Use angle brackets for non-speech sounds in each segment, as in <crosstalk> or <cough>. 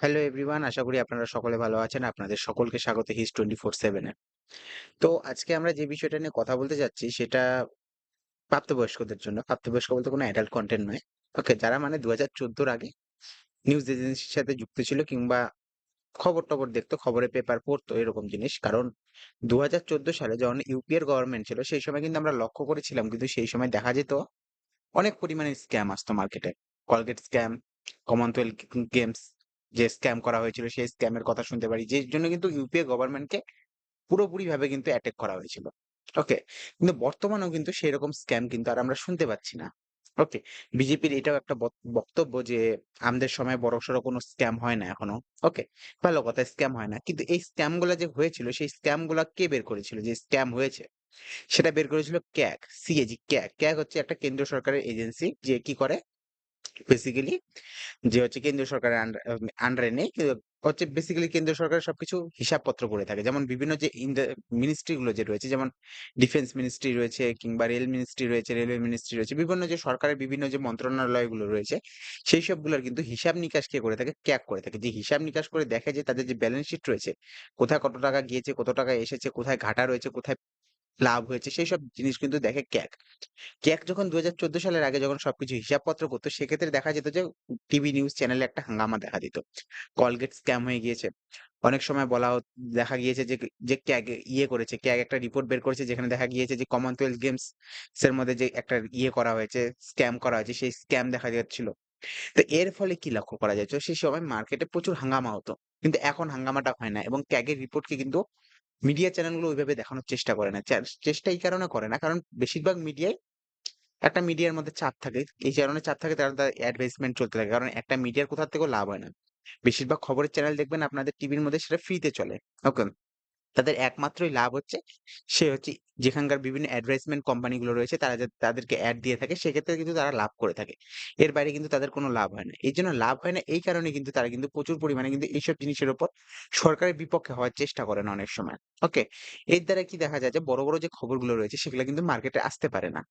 Hello everyone আশা করি আপনারা সকলে ভালো আছেন। আপনাদের সকলকে স্বাগত হিস টোয়েন্টি ফোর সেভেনে তো আজকে আমরা যে বিষয়টা নিয়ে কথা বলতে যাচ্ছি, সেটা প্রাপ্তবয়স্কদের জন্য। প্রাপ্তবয়স্ক বলতে কোনো অ্যাডাল্ট কন্টেন্ট নয়। ওকে যারা মানে দু হাজার চোদ্দোর আগে নিউজ এজেন্সির সাথে যুক্ত ছিল কিংবা খবর টবর দেখতো, খবরের পেপার পড়তো, এরকম জিনিস। কারণ দু হাজার চোদ্দ সালে যখন ইউপিএর গভর্নমেন্ট ছিল, সেই সময় কিন্তু আমরা লক্ষ্য করেছিলাম, কিন্তু সেই সময় দেখা যেত অনেক পরিমাণে স্ক্যাম আসতো মার্কেটে কলগেট স্ক্যাম কমনওয়েলথ গেমস যে স্ক্যাম করা হয়েছিল, সেই স্ক্যামের কথা শুনতে পারি। যে জন্য কিন্তু ইউপিএ গভর্নমেন্টকে পুরোপুরি ভাবে কিন্তু অ্যাটেক করা হয়েছিল। ওকে কিন্তু বর্তমানেও কিন্তু সেই রকম স্ক্যাম কিন্তু আর আমরা শুনতে পাচ্ছি না। ওকে বিজেপির এটাও একটা বক- বক্তব্য যে আমাদের সময় বড় বড়সড় কোনো স্ক্যাম হয় না এখনও। ওকে ভালো কথা স্ক্যাম হয় না। কিন্তু এই স্ক্যামগুলা যে হয়েছিল, সেই স্ক্যামগুলা কে বের করেছিল? যে স্ক্যাম হয়েছে? সেটা বের করেছিল ক্যাক সিএজি ক্যাক ক্যাক হচ্ছে একটা কেন্দ্র সরকারের এজেন্সি যে কি করে? বেসিক্যালি যে হচ্ছে কেন্দ্রীয় সরকারের আন্ডারে নেই। হচ্ছে বেসিক্যালি কেন্দ্রীয় সরকার সবকিছু হিসাবপত্র করে থাকে। যেমন বিভিন্ন যে মিনিস্ট্রি গুলো যে রয়েছে, যেমন ডিফেন্স মিনিস্ট্রি রয়েছে কিংবা রেল মিনিস্ট্রি রয়েছে রেলওয়ে মিনিস্ট্রি রয়েছে, বিভিন্ন যে সরকারের বিভিন্ন যে মন্ত্রণালয়গুলো রয়েছে, সেই সবগুলোর কিন্তু হিসাব নিকাশ কে করে থাকে? ক্যাক করে থাকে। যে হিসাব নিকাশ করে দেখে যে তাদের যে ব্যালেন্স শিট রয়েছে, কোথায় কত টাকা গিয়েছে, কত টাকা এসেছে, কোথায় ঘাটা রয়েছে, কোথায় লাভ হয়েছে, সেই সব জিনিস কিন্তু দেখে ক্যাক। ক্যাক যখন দু হাজার চোদ্দ সালের আগে যখন সবকিছু হিসাবপত্র করতো, সেক্ষেত্রে দেখা যেত যে, টিভি নিউজ চ্যানেলে একটা হাঙ্গামা দেখা দিত। কলগেট স্ক্যাম হয়ে গিয়েছে। অনেক সময় বলা দেখা গিয়েছে যে যে ক্যাগ ইয়ে করেছে ক্যাগ একটা রিপোর্ট বের করেছে, যেখানে দেখা গিয়েছে যে কমনওয়েলথ গেমস এর মধ্যে যে একটা ইয়ে করা হয়েছে, স্ক্যাম করা হয়েছে, সেই স্ক্যাম দেখা যাচ্ছিল। তো এর ফলে কি লক্ষ্য করা তো সেই সময় মার্কেটে প্রচুর হাঙ্গামা হতো। কিন্তু এখন হাঙ্গামাটা হয় না এবং ক্যাগের রিপোর্টকে কিন্তু মিডিয়া চ্যানেলগুলো ওইভাবে দেখানোর চেষ্টা করে না। চেষ্টা এই কারণে করে না, কারণ বেশিরভাগ মিডিয়ায় একটা মিডিয়ার মধ্যে চাপ থাকে। এই কারণে চাপ থাকে, তারা তার অ্যাডভার্টাইজমেন্ট চলতে থাকে। কারণ একটা মিডিয়ার কোথা থেকেও লাভ হয় না। বেশিরভাগ খবরের চ্যানেল দেখবেন আপনাদের টিভির মধ্যে সেটা ফ্রিতে চলে। ওকে তাদের একমাত্রই লাভ হচ্ছে। সে হচ্ছে যেখানকার বিভিন্ন অ্যাডভার্টাইজমেন্ট কোম্পানিগুলো রয়েছে, তারা তাদেরকে অ্যাড দিয়ে থাকে, সেক্ষেত্রে কিন্তু তারা লাভ করে থাকে। এর বাইরে কিন্তু তাদের কোনো লাভ হয় না। এই জন্য লাভ হয় না, এই কারণে কিন্তু তারা কিন্তু প্রচুর পরিমাণে কিন্তু এইসব জিনিসের উপর সরকারের বিপক্ষে হওয়ার চেষ্টা করেন অনেক সময়। ওকে এর দ্বারা কি দেখা যায় যে, বড় বড় যে খবরগুলো রয়েছে, সেগুলো কিন্তু মার্কেটে আসতে পারে না।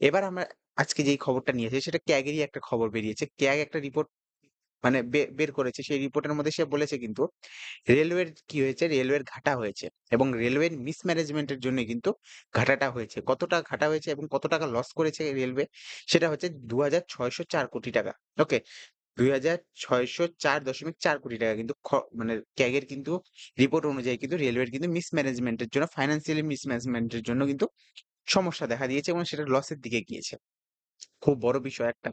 এবার আমরা আজকে যেই খবরটা নিয়ে এসেছি সেটা ক্যাগেরই একটা খবর বেরিয়েছে। ক্যাগ একটা রিপোর্ট মানে বের করেছে, সেই রিপোর্টের মধ্যে সে বলেছে কিন্তু রেলওয়ের কি হয়েছে? রেলওয়ের ঘাটা হয়েছে এবং রেলওয়ের মিসম্যানেজমেন্টের জন্য কিন্তু ঘাটাটা হয়েছে। কতটা ঘাটা হয়েছে এবং কত টাকা লস করেছে রেলওয়ে? সেটা হচ্ছে দু হাজার ছয়শো চার কোটি টাকা। ওকে দুই হাজার ছয়শো চার দশমিক চার কোটি টাকা কিন্তু মানে ক্যাগের কিন্তু রিপোর্ট অনুযায়ী কিন্তু রেলওয়ের কিন্তু মিসম্যানেজমেন্টের জন্য ফাইন্যান্সিয়ালি মিসম্যানেজমেন্টের জন্য কিন্তু সমস্যা দেখা দিয়েছে এবং সেটা লসের দিকে গিয়েছে। খুব বড় বিষয় একটা।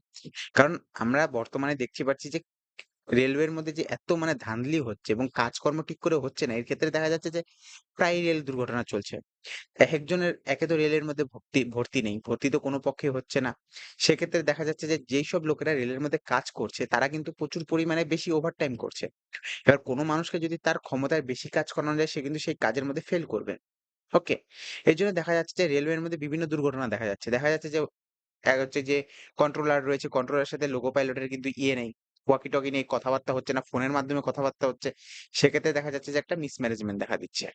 কারণ আমরা বর্তমানে দেখতে পাচ্ছি যে রেলওয়ের মধ্যে যে এত মানে ধাঁধলি হচ্ছে এবং কাজকর্ম ঠিক করে হচ্ছে না, এর ক্ষেত্রে দেখা যাচ্ছে যে প্রায় রেল দুর্ঘটনা চলছে। এক একজনের একে তো রেলের মধ্যে ভর্তি ভর্তি নেই, ভর্তি তো কোনো পক্ষে হচ্ছে না। সেক্ষেত্রে দেখা যাচ্ছে যে যেই সব লোকেরা রেলের মধ্যে কাজ করছে, তারা কিন্তু প্রচুর পরিমাণে বেশি ওভারটাইম করছে। এবার কোনো মানুষকে যদি তার ক্ষমতায় বেশি কাজ করানো যায়, সে কিন্তু সেই কাজের মধ্যে ফেল করবে। ওকে এই জন্য দেখা যাচ্ছে যে রেলওয়ের মধ্যে বিভিন্ন দুর্ঘটনা দেখা যাচ্ছে। দেখা যাচ্ছে যে, এক হচ্ছে যে কন্ট্রোলার রয়েছে কন্ট্রোলারের সাথে লোকো পাইলটের কিন্তু ইয়ে নেই। ওয়াকি টকি নেই কথাবার্তা হচ্ছে না, ফোনের মাধ্যমে কথাবার্তা হচ্ছে, সেক্ষেত্রে দেখা যাচ্ছে যে একটা মিসম্যানেজমেন্ট দেখা দিচ্ছে।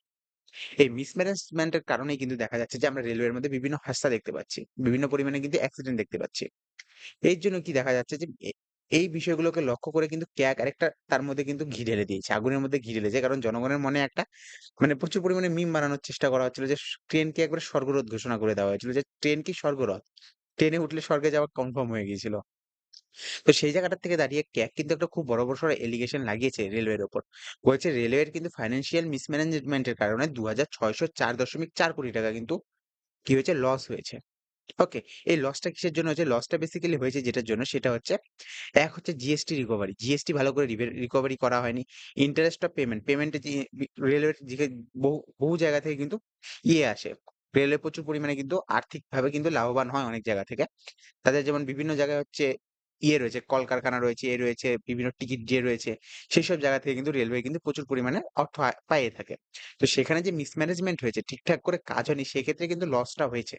এই মিসম্যানেজমেন্টের কারণেই কিন্তু দেখা যাচ্ছে যে আমরা রেলওয়ের মধ্যে বিভিন্ন হাস্তা দেখতে পাচ্ছি, বিভিন্ন পরিমাণে কিন্তু অ্যাক্সিডেন্ট দেখতে পাচ্ছি। এই জন্য কি দেখা যাচ্ছে যে এই বিষয়গুলোকে লক্ষ্য করে কিন্তু ক্যাক আরেকটা তার মধ্যে কিন্তু ঘি ঢেলে দিয়েছে, আগুনের মধ্যে ঘি ঢেলেছে, কারণ জনগণের মনে একটা মানে প্রচুর পরিমাণে মিম বানানোর চেষ্টা করা হচ্ছিল যে ট্রেনকে একবারে স্বর্গরোধ ঘোষণা করে দেওয়া হয়েছিল যে ট্রেন কি স্বর্গরথ ট্রেনে উঠলে স্বর্গে যাওয়া কনফার্ম হয়ে গিয়েছিল। তো সেই জায়গাটার থেকে দাঁড়িয়ে ক্যাক কিন্তু একটা খুব বড় বড়, সড় এলিগেশন লাগিয়েছে রেলওয়ের ওপর। বলছে রেলওয়ের কিন্তু ফাইন্যান্সিয়াল মিসম্যানেজমেন্টের কারণে দু হাজার ছয়শো চার দশমিক চার কোটি টাকা কিন্তু কি হয়েছে? লস হয়েছে। ওকে এই লসটা কিসের জন্য হয়েছে? লসটা বেসিক্যালি হয়েছে যেটার জন্য? সেটা হচ্ছে, এক হচ্ছে জিএসটি রিকভারি জিএসটি ভালো করে রিকভারি করা হয়নি। ইন্টারেস্ট অফ পেমেন্ট পেমেন্টে রেলওয়ের বহু বহু জায়গা থেকে কিন্তু ইয়ে আসে। রেলওয়ে প্রচুর পরিমাণে কিন্তু আর্থিকভাবে কিন্তু লাভবান হয় অনেক জায়গা থেকে। তাদের যেমন বিভিন্ন জায়গায় হচ্ছে ইয়ে রয়েছে, কলকারখানা রয়েছে, এ রয়েছে, বিভিন্ন টিকিট যে রয়েছে সেই সব জায়গা থেকে কিন্তু রেলওয়ে কিন্তু প্রচুর পরিমাণে অর্থ পাইয়ে থাকে। তো সেখানে যে মিসম্যানেজমেন্ট হয়েছে, ঠিকঠাক করে কাজ হয়নি, সেক্ষেত্রে কিন্তু লসটা হয়েছে।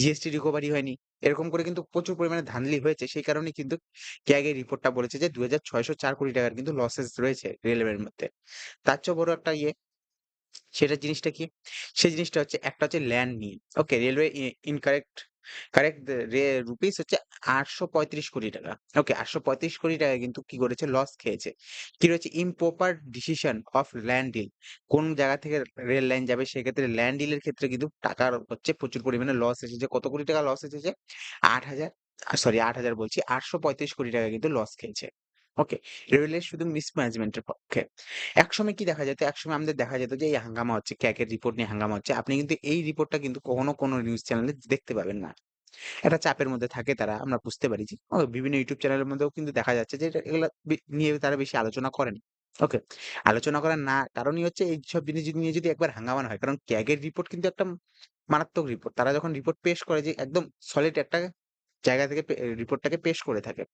জিএসটি রিকভারি হয়নি, এরকম করে কিন্তু প্রচুর পরিমাণে ধানলি হয়েছে, সেই কারণে কিন্তু ক্যাগের রিপোর্টটা বলেছে যে দু হাজার ছয়শো চার কোটি টাকার কিন্তু লসেস রয়েছে রেলওয়ের মধ্যে। তার চেয়ে বড় একটা ইয়ে সেটা জিনিসটা কি? সেই জিনিসটা হচ্ছে, একটা হচ্ছে ল্যান্ড নিয়ে okay railway incorrect correct rupees হচ্ছে ৮৩৫ কোটি টাকা। ওকে ৮৩৫ কোটি টাকা কিন্তু কি করেছে? লস খেয়েছে। কি রয়েছে? Improper decision of land deal. কোন জায়গা থেকে রেল লাইন যাবে, সেক্ষেত্রে ল্যান্ড ডিলের ক্ষেত্রে কিন্তু টাকার হচ্ছে প্রচুর পরিমাণে লস এসেছে। কত কোটি টাকা লস এসেছে? আট হাজার সরি ৮০০০ বলছি ৮৩৫ কোটি টাকা কিন্তু লস খেয়েছে। ওকে। রেলের শুধু মিসম্যানেজমেন্ট এর পক্ষে। একসময় কি দেখা যেত? একসময় আমাদের দেখা যেত যে এই হাঙ্গামা হচ্ছে, ক্যাকের রিপোর্ট নিয়ে হাঙ্গামা হচ্ছে। আপনি কিন্তু এই রিপোর্টটা কিন্তু কখনো কোনো নিউজ চ্যানেলে দেখতে পাবেন না। একটা চাপের মধ্যে থাকে তারা, আমরা বুঝতে পারি যে বিভিন্ন ইউটিউব চ্যানেলের মধ্যেও কিন্তু দেখা যাচ্ছে যে এগুলা নিয়ে তারা বেশি আলোচনা করেন। ওকে। আলোচনা করার না কারণই হচ্ছে এইসব জিনিস নিয়ে যদি একবার হাঙ্গামা হয়। কারণ ক্যাগের রিপোর্ট কিন্তু একটা মারাত্মক রিপোর্ট। তারা যখন রিপোর্ট পেশ করে যে একদম সলিড একটা জায়গা থেকে রিপোর্টটাকে পেশ করে থাকে।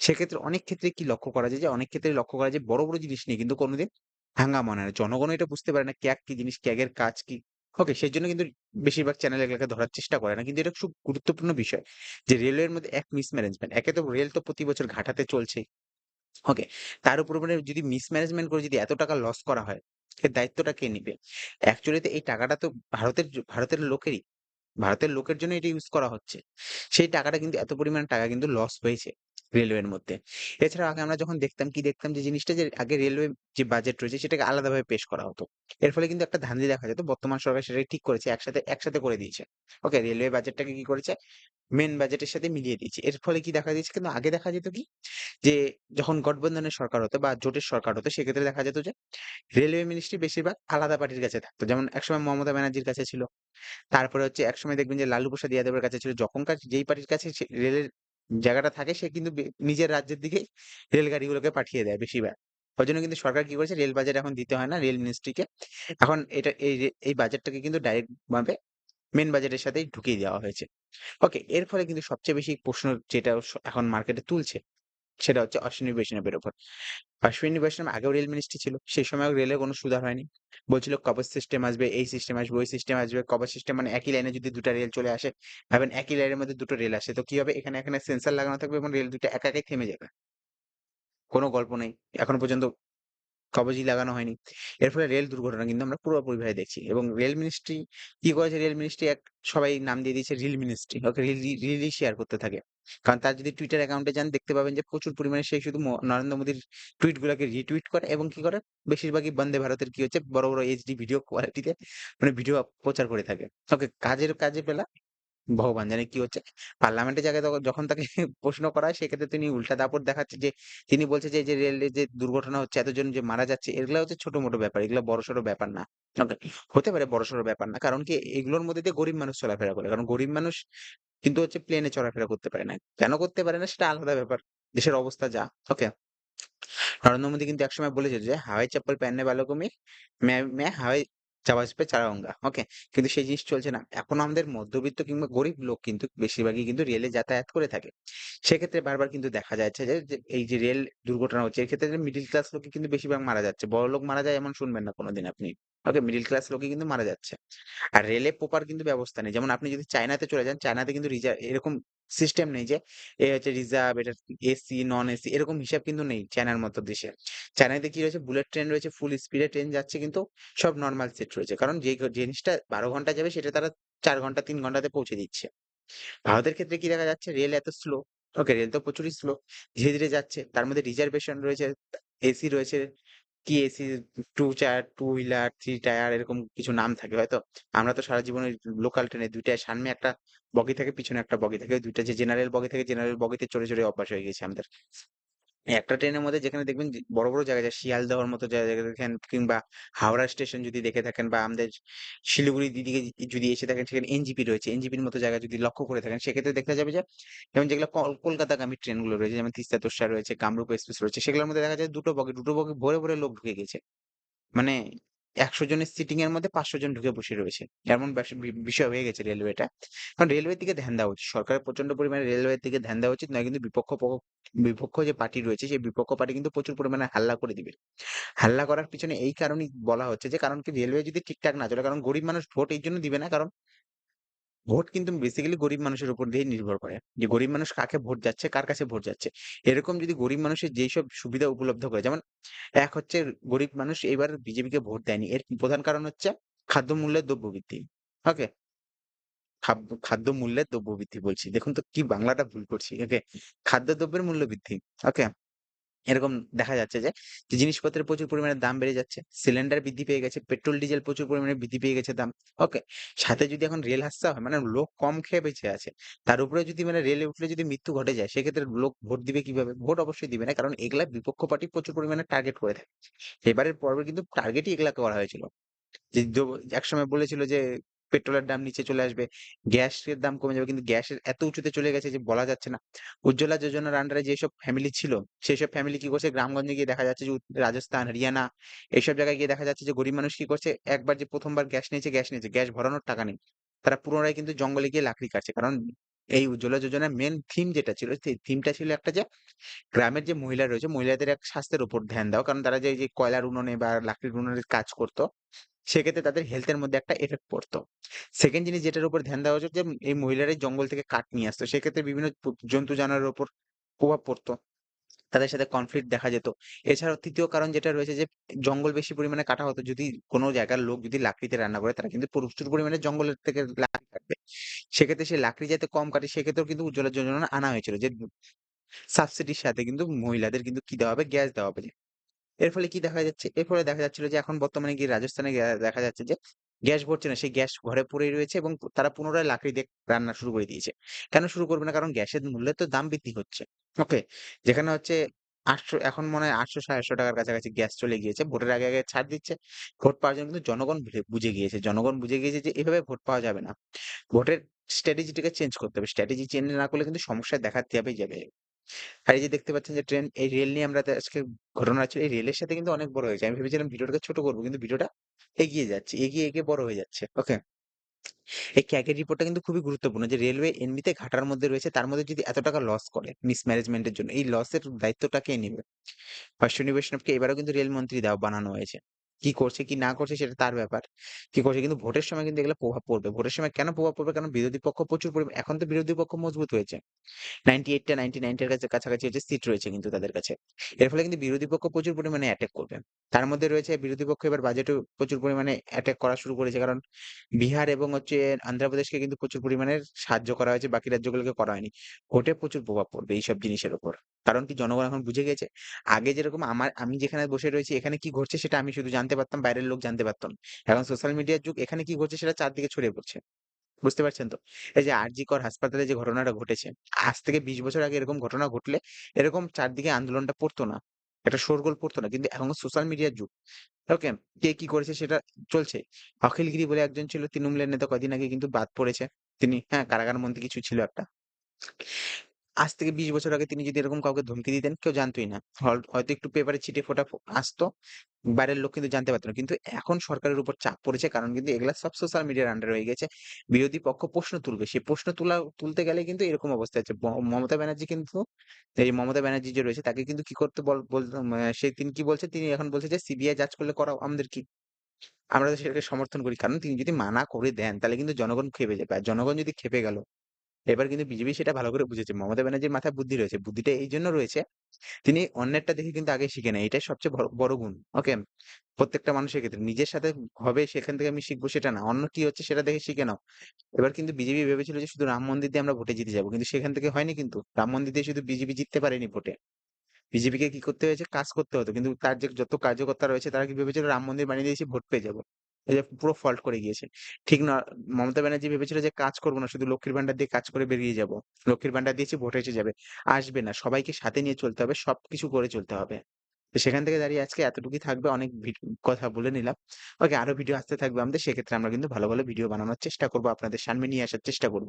সেক্ষেত্রে অনেক ক্ষেত্রে কি লক্ষ্য করা যায় যে অনেক ক্ষেত্রে লক্ষ্য করা যায় বড়, বড় জিনিস নিয়ে কিন্তু কোনদিন হাঙ্গামা হয় না। জনগণও এটা বুঝতে পারে না ক্যাগ কি জিনিস, ক্যাগের কাজ কি? ওকে, সেজন্য কিন্তু বেশিরভাগ চ্যানেল এগুলোকে ধরার চেষ্টা করে না। কিন্তু এটা খুব গুরুত্বপূর্ণ বিষয়। যে রেলওয়ের মধ্যে এক মিসম্যানেজমেন্ট। একে তো রেল তো প্রতি বছর ঘাটাতে চলছেই। ওকে। তার উপর মানে যদি মিসম্যানেজমেন্ট করে যদি এত টাকা লস করা হয়, এর দায়িত্বটা কে নিবে? অ্যাকচুয়ালি তো এই টাকাটা তো ভারতের ভারতের লোকেরই। ভারতের লোকের জন্য এটা ইউজ করা হচ্ছে। সেই টাকাটা কিন্তু এত পরিমাণ টাকা কিন্তু লস হয়েছে রেলওয়ের মধ্যে। এছাড়াও আগে আমরা যখন দেখতাম কি দেখতাম যে জিনিসটা যে আগে রেলওয়ে যে বাজেট রয়েছে সেটাকে আলাদাভাবে পেশ করা হতো। এর ফলে কিন্তু একটা ধাঁধা দেখা যেত। বর্তমান সরকার সেটাকে ঠিক করেছে। একসাথে একসাথে করে দিয়েছে। ওকে, রেলওয়ে বাজেটটাকে কি করেছে? মেন বাজেটের সাথে মিলিয়ে দিয়েছে। এর ফলে কি দেখা দিয়েছে? কিন্তু আগে দেখা যেত কি? যে যখন গঠবন্ধনের সরকার হতো বা জোটের সরকার হতো সেক্ষেত্রে দেখা যেত যে রেলওয়ে মিনিস্ট্রি বেশিরভাগ আলাদা পার্টির কাছে থাকতো। যেমন একসময় মমতা ব্যানার্জির কাছে ছিল। তারপরে হচ্ছে একসময় দেখবেন যে লালু প্রসাদ যাদবের কাছে ছিল। যখনকার যেই পার্টির কাছে রেলের জায়গাটা থাকে সে কিন্তু নিজের রাজ্যের দিকেই রেলগাড়িগুলোকে পাঠিয়ে দেয় বেশিরভাগ। ওই জন্য কিন্তু সরকার কি করেছে? রেল বাজেট এখন দিতে হয় না রেল মিনিস্ট্রিকে। এখন এটা এই এই বাজেটটাকে কিন্তু ডাইরেক্ট ভাবে মেন বাজেটের সাথেই ঢুকিয়ে দেওয়া হয়েছে। ওকে, এর ফলে কিন্তু সবচেয়ে বেশি প্রশ্ন যেটা এখন মার্কেটে তুলছে সেটা হচ্ছে অশ্বিনী বৈষ্ণবের উপর। অশ্বিনী বৈষ্ণব আগেও রেল মিনিস্ট্রি ছিল। সেই সময়ও রেলের কোনো সুধার হয়নি। বলছিল কবচ সিস্টেম আসবে, এই সিস্টেম আসবে, ওই সিস্টেম আসবে। কবচ সিস্টেম মানে একই লাইনে যদি ২ টা রেল চলে আসে, ভাবেন একই লাইনের মধ্যে দুটো রেল আসে। তো কি হবে? এখানে, এখানে সেন্সর লাগানো থাকবে এবং রেল ২ টা একা একাই থেমে যাবে। কোনো গল্প নেই। এখনও পর্যন্ত কবচই লাগানো হয়নি। এর ফলে রেল দুর্ঘটনা কিন্তু আমরা পুরোপুরিভাবে দেখছি এবং রেল মিনিস্ট্রি কি করেছে? রেল মিনিস্ট্রি এক সবাই নাম দিয়ে দিয়েছে reel ministry. Okay, reel share করতে থাকে। কারণ তার যদি টুইটার অ্যাকাউন্টে যান দেখতে পাবেন যে প্রচুর পরিমাণে সে শুধু নরেন্দ্র মোদীর টুইট গুলাকে রিটুইট করে এবং কি করে? বেশিরভাগই বন্দে ভারতের কি হচ্ছে? বড়, বড় এইচডি ভিডিও কোয়ালিটিতে মানে ভিডিও প্রচার করে থাকে। ওকে, কাজের কাজে পেলা ভগবান জানে কি হচ্ছে। পার্লামেন্টের জায়গায় যখন তাকে <laughs> প্রশ্ন করা হয় সেক্ষেত্রে তিনি উল্টা দাপট দেখাচ্ছে যে তিনি বলছে যে, যে রেলে যে দুর্ঘটনা হচ্ছে এতজন যে মারা যাচ্ছে এগুলা হচ্ছে ছোট-মোটো ব্যাপার। এগুলা বড়সড় ব্যাপার না। হতে পারে বড়সড় ব্যাপার না। কারণ কি এগুলোর মধ্যে দিয়ে গরিব মানুষ চলাফেরা করে। কারণ গরিব মানুষ কিন্তু হচ্ছে প্লেনে চলাফেরা করতে পারে না কেন করতে পারে না সেটা আলাদা ব্যাপার। দেশের অবস্থা যা ওকে নরেন্দ্র মোদী কিন্তু একসময় বলেছে যে, হাওয়াই চপ্পল পেননে ভালো কমি, মে হাওয়াই চাওয়া পে চারাঙ্গা ওকে কিন্তু সেই জিনিস চলছে না। এখন আমাদের মধ্যবিত্ত কিংবা গরিব লোক কিন্তু বেশিরভাগই কিন্তু রেলে যাতায়াত করে থাকে। সেক্ষেত্রে বারবার কিন্তু দেখা যাচ্ছে যে এই যে রেল দুর্ঘটনা হচ্ছে এক্ষেত্রে মিডিল ক্লাস লোকে কিন্তু বেশিরভাগ মারা যাচ্ছে। বড় লোক মারা যায় এমন শুনবেন না কোনোদিন আপনি। ওকে, মিডিল ক্লাস লোকই কিন্তু মারা যাচ্ছে। আর রেলে প্রপার কিন্তু ব্যবস্থা নেই। যেমন আপনি যদি চায়নাতে চলে যান, চায়নাতে কিন্তু রিজার্ভ এরকম সিস্টেম নেই যে এ হচ্ছে রিজার্ভ, এটা এসি, নন এসি এরকম হিসাব কিন্তু নেই চায়নার মতো দেশে। চায়নাতে কি রয়েছে? বুলেট ট্রেন রয়েছে, ফুল স্পিডে ট্রেন যাচ্ছে কিন্তু সব নর্মাল সেট রয়েছে। কারণ যে জিনিসটা ১২ ঘণ্টা যাবে সেটা তারা চার ঘণ্টা তিন ঘন্টাতে পৌঁছে দিচ্ছে। ভারতের ক্ষেত্রে কি দেখা যাচ্ছে? রেল এত স্লো। ওকে, রেল তো প্রচুরই স্লো। ধীরে, ধীরে যাচ্ছে। তার মধ্যে রিজার্ভেশন রয়েছে, এসি রয়েছে। কি two 2 tier, two wheeler, three tier এরকম কিছু নাম থাকে হয়তো। আমরা তো সারা জীবনে লোকাল ট্রেনে দুইটায় সামনে একটা বগি থাকে, পিছনে একটা বগি থাকে। দুইটা যে জেনারেল বগি থাকে, জেনারেল বগিতে চড়ে, চড়ে অভ্যাস হয়ে গেছে আমাদের। একটা ট্রেনের মধ্যে যেখানে দেখবেন বড়, বড় জায়গা যায় শিয়ালদহর মতো জায়গা দেখেন কিংবা হাওড়া স্টেশন যদি দেখে থাকেন বা আমাদের শিলিগুড়ি দিদিকে যদি এসে থাকেন সেখানে এনজিপি রয়েছে। এনজিপির মতো জায়গা যদি লক্ষ্য করে থাকেন সেক্ষেত্রে দেখা যাবে যে যেমন যেগুলো কল কলকাতাগামী ট্রেনগুলো রয়েছে যেমন তিস্তা তোষা রয়েছে, কামরূপ এক্সপ্রেস রয়েছে সেগুলোর মধ্যে দেখা যায় ২ টো বগি, দুটো বগি ভরে, ভরে লোক ঢুকে গেছে। মানে ১০০ জনের সিটিং এর মধ্যে ৫০০ জন ঢুকে বসে রয়েছে। এমন বিষয় হয়ে গেছে রেলওয়েটা। কারণ রেলওয়ের দিকে ধ্যান দেওয়া উচিত। সরকারের প্রচণ্ড পরিমাণে রেলওয়ের দিকে ধ্যান দেওয়া উচিত। নয় কিন্তু বিপক্ষ বিপক্ষ যে পার্টি রয়েছে, সেই বিপক্ষ পার্টি কিন্তু প্রচুর পরিমাণে হাল্লা করে দিবে। হাল্লা করার পিছনে এই কারণেই বলা হচ্ছে যে, কারণ কি রেলওয়ে যদি ঠিকঠাক না চলে, কারণ গরিব মানুষ ভোট এই জন্য দিবে না, কারণ ভোট কিন্তু বেসিক্যালি গরিব মানুষের উপর দিয়েই নির্ভর করে। যে গরিব মানুষ কাকে ভোট যাচ্ছে, কার কাছে ভোট যাচ্ছে। এরকম যদি গরিব মানুষের যেইসব সুবিধা উপলব্ধ করে যেমন এক হচ্ছে গরিব মানুষ এইবার বিজেপিকে ভোট দেয়নি। এর প্রধান কারণ হচ্ছে খাদ্য খাদ্যমূল্যের দ্রব্যবৃদ্ধি। ওকে? খাদ্য মূল্যের দ্রব্য বৃদ্ধি বলছি। দেখুন তো কি বাংলাটা ভুল করছি। ওকে? খাদ্য দ্রব্যের মূল্য বৃদ্ধি। ওকে? এরকম দেখা যাচ্ছে যে, জিনিসপত্রের প্রচুর পরিমাণে দাম বেড়ে যাচ্ছে। সিলিন্ডার বৃদ্ধি পেয়ে গেছে, পেট্রোল, ডিজেল প্রচুর পরিমাণে বৃদ্ধি পেয়ে গেছে দাম। ওকে? সাথে যদি এখন রেল হাসতে হয় মানে লোক কম খেয়ে বেঁচে আছে। তার উপরে যদি মানে রেলে উঠলে যদি মৃত্যু ঘটে যায় সেক্ষেত্রে লোক ভোট দিবে কীভাবে? ভোট অবশ্যই দিবে না। কারণ এগুলা বিপক্ষ পার্টি প্রচুর পরিমাণে টার্গেট করে থাকে। এবারের পর্বে কিন্তু টার্গেটই এগুলা করা হয়েছিল। যে একসময় বলেছিল যে পেট্রোলের দাম নিচে চলে আসবে, গ্যাসের দাম কমে যাবে। কিন্তু গ্যাসের এত উঁচুতে চলে গেছে যে বলা যাচ্ছে না। উজ্জ্বলা যোজনার আন্ডারে যেসব ফ্যামিলি ছিল, সেসব ফ্যামিলি কি করছে গ্রামগঞ্জে গিয়ে দেখা যাচ্ছে যে রাজস্থান, হরিয়ানা এইসব জায়গায় গিয়ে দেখা যাচ্ছে যে গরিব মানুষ কি করছে একবার যে প্রথমবার গ্যাস নিয়েছে, গ্যাস নিয়েছে। গ্যাস ভরানোর টাকা নেই। তারা পুনরায় কিন্তু জঙ্গলে গিয়ে লাকড়ি কাটছে। কারণ এই উজ্জ্বলা যোজনার মেন থিম যেটা ছিল সেই থিমটা ছিল একটা যে গ্রামের যে মহিলা রয়েছে মহিলাদের এক স্বাস্থ্যের উপর ধ্যান দাও কারণ তারা যে কয়লার উনুনে বা লাকড়ির উনুনের কাজ করত, সেক্ষেত্রে তাদের হেলথের মধ্যে একটা এফেক্ট পড়তো। সেকেন্ড জিনিস যেটার উপর ধ্যান দেওয়া হয়েছে যে এই মহিলারাই জঙ্গল থেকে কাঠ নিয়ে আসতো। সেক্ষেত্রে বিভিন্ন জন্তু জানোয়ারের উপর প্রভাব পড়তো। তাদের সাথে কনফ্লিক্ট দেখা যেত। এছাড়াও তৃতীয় কারণ যেটা রয়েছে যে, জঙ্গল বেশি পরিমাণে কাটা হতো। যদি কোনো জায়গার লোক যদি লাকড়িতে রান্না করে, তারা কিন্তু প্রচুর পরিমাণে জঙ্গলের থেকে লাকড়ি কাটবে। সেক্ষেত্রে সেই লাকড়ি যাতে কম কাটে, সেক্ষেত্রেও কিন্তু উজ্জ্বলা যোজনা আনা হয়েছিল যে, সাবসিডির সাথে কিন্তু মহিলাদের কিন্তু কি দেওয়া হবে? গ্যাস দেওয়া হবে। এর ফলে কি দেখা যাচ্ছে? এর ফলে দেখা যাচ্ছিল যে এখন বর্তমানে গিয়ে রাজস্থানে দেখা যাচ্ছে যে গ্যাস ভরছে না। সেই গ্যাস ঘরে পড়েই রয়েছে এবং তারা পুনরায় লাকড়ি দিয়ে রান্না শুরু করে দিয়েছে। কেন শুরু করবে না? কারণ গ্যাসের মূল্যের তো দাম বৃদ্ধি হচ্ছে। ওকে? যেখানে হচ্ছে ৮০০ এখন মনে হয় ৮০০-৭০০ টাকার কাছাকাছি গ্যাস চলে গিয়েছে। ভোটের আগে, আগে ছাড় দিচ্ছে। ভোট পাওয়ার জন্য কিন্তু জনগণ বুঝে গিয়েছে। জনগণ বুঝে গিয়েছে যে এভাবে ভোট পাওয়া যাবে না। ভোটের স্ট্র্যাটেজিটাকে চেঞ্জ করতে হবে। স্ট্র্যাটেজি চেঞ্জ না করলে কিন্তু সমস্যায় দেখা যাবেই যাবে। আর এই যে দেখতে পাচ্ছেন যে ট্রেন, এই রেল নিয়ে আমরা আজকে ঘটনা ছিল। এই রেলের সাথে কিন্তু অনেক বড় হয়েছে। আমি ভেবেছিলাম ভিডিওটাকে ছোট করব কিন্তু ভিডিওটা এগিয়ে যাচ্ছে। এগিয়ে, এগিয়ে বড় হয়ে যাচ্ছে। ওকে? এই ক্যাগের রিপোর্টটা কিন্তু খুবই গুরুত্বপূর্ণ যে রেলওয়ে এমনিতে ঘাটার মধ্যে রয়েছে। তার মধ্যে যদি এত টাকা লস করে মিসম্যানেজমেন্টের জন্য, এই লসের দায়িত্বটা কে নিবে? বৈষ্ণবকে এবারেও কিন্তু রেলমন্ত্রী দেওয়া বানানো হয়েছে। কি করছে, কি না করছে সেটা তার ব্যাপার। কি করছে কিন্তু ভোটের সময় কিন্তু এগুলো প্রভাব পড়বে। ভোটের সময় কেন প্রভাব পড়বে? কারণ বিরোধী পক্ষ প্রচুর পরিমাণ এখন তো বিরোধী পক্ষ মজবুত হয়েছে। 98 টা 99 টার কাছে কাছাকাছি হচ্ছে সিট রয়েছে কিন্তু তাদের কাছে। এর ফলে কিন্তু বিরোধী পক্ষ প্রচুর পরিমাণে অ্যাটাক করবে। তার মধ্যে রয়েছে বিরোধী পক্ষ এবার বাজেটেও প্রচুর পরিমাণে অ্যাটাক করা শুরু করেছে। কারণ বিহার এবং হচ্ছে আন্ধ্রপ্রদেশকে কিন্তু প্রচুর পরিমাণে সাহায্য করা হয়েছে। বাকি রাজ্যগুলোকে করা হয়নি। ভোটে প্রচুর প্রভাব পড়বে এইসব জিনিসের উপর। কারণ কি জনগণ এখন বুঝে গেছে। আগে যেরকম আমার আমি যেখানে বসে রয়েছি এখানে কি ঘটছে সেটা আমি শুধু জানতে পারতাম, বাইরের লোক জানতে পারত না। এখন সোশ্যাল মিডিয়ার যুগ এখানে কি ঘটছে সেটা চারদিকে ছড়িয়ে পড়ছে। বুঝতে পারছেন তো? এই যে আরজি কর হাসপাতালে যে ঘটনাটা ঘটেছে, আজ থেকে ২০ বছর আগে এরকম ঘটনা ঘটলে এরকম চারদিকে আন্দোলনটা পড়তো না। একটা শোরগোল পড়তো না। কিন্তু এখন সোশ্যাল মিডিয়ার যুগ। ওকে? কে কি করেছে সেটা চলছে। অখিলগিরি বলে একজন ছিল তৃণমূলের নেতা কয়দিন আগে কিন্তু বাদ পড়েছে। তিনি হ্যাঁ, কারাগার মন্ত্রী কিছু ছিল একটা। আজ থেকে ২০ বছর আগে তিনি যদি এরকম কাউকে ধমকি দিতেন, কেউ জানতোই না। হয়তো একটু পেপারে ছিটে-ফোটা ফ, আসতো। বাইরের লোক কিন্তু জানতে পারতো না। কিন্তু এখন সরকারের উপর চাপ পড়েছে কারণ কিন্তু এগুলা সব সোশ্যাল মিডিয়ার আন্ডারে হয়ে গেছে। বিরোধী পক্ষ প্রশ্ন তুলবে। সেই প্রশ্ন তুলা, তুলতে গেলে কিন্তু এরকম অবস্থা আছে ম, মমতা ব্যানার্জি কিন্তু, এই মমতা ব্যানার্জি যে রয়েছে, তাকে কিন্তু কি করতে বল বল সে তিনি কি বলছে? তিনি এখন বলছে যে, সিবিআই জাজ করলে করাও, আমাদের কি? আমরা তো সেটাকে সমর্থন করি। কারণ তিনি যদি মানা করে দেন, তাহলে কিন্তু জনগণ খেপে যাবে। আর জনগণ যদি খেপে গেল এবার কিন্তু বিজেপি সেটা ভালো করে বুঝেছে। মমতা ব্যানার্জির মাথায় বুদ্ধি রয়েছে। বুদ্ধিটা এই জন্য রয়েছে, তিনি অন্যেরটা দেখে কিন্তু আগে শিখে নেয়। এটাই সবচেয়ে বড়, গুণ। ওকে? প্রত্যেকটা মানুষের ক্ষেত্রে। নিজের সাথে হবে সেখান থেকে আমি শিখব সেটা না। অন্য কি হচ্ছে সেটা দেখে শিখে নাও। এবার কিন্তু বিজেপি ভেবেছিল যে শুধু রাম মন্দির দিয়ে আমরা ভোটে জিতে যাব। কিন্তু সেখান থেকে হয়নি কিন্তু। রাম মন্দির দিয়ে শুধু বিজেপি জিততে পারেনি ভোটে। বিজেপিকে কি করতে হয়েছে? কাজ করতে হতো। কিন্তু তার যে যত কার্যকর্তা রয়েছে তারা কি ভেবেছিল রাম মন্দির বানিয়ে দিয়েছি ভোট পেয়ে যাব। এই যে পুরো ফল্ট করে গিয়েছে। ঠিক না মমতা ব্যানার্জি ভেবেছিল যে কাজ করব না। শুধু লক্ষ্মীর ভান্ডার দিয়ে কাজ করে বেরিয়ে যাব লক্ষ্মীর ভান্ডার দিয়েছি ভোট এসে যাবে। আসবে না। সবাইকে সাথে নিয়ে চলতে হবে। সবকিছু করে চলতে হবে। তো সেখান থেকে দাঁড়িয়ে আজকে এতটুকুই থাকবে। অনেক কথা বলে নিলাম। ওকে আরও ভিডিও আসতে থাকবে আমাদের। সেক্ষেত্রে আমরা কিন্তু ভালো, ভালো ভিডিও বানানোর চেষ্টা করব। আপনাদের সামনে নিয়ে আসার চেষ্টা করব।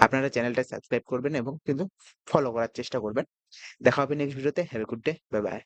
আপনারা চ্যানেলটা সাবস্ক্রাইব করবেন এবং কিন্তু ফলো করার চেষ্টা করবেন। দেখা হবে নেক্সট ভিডিওতে। Have a good day. Bye, bye.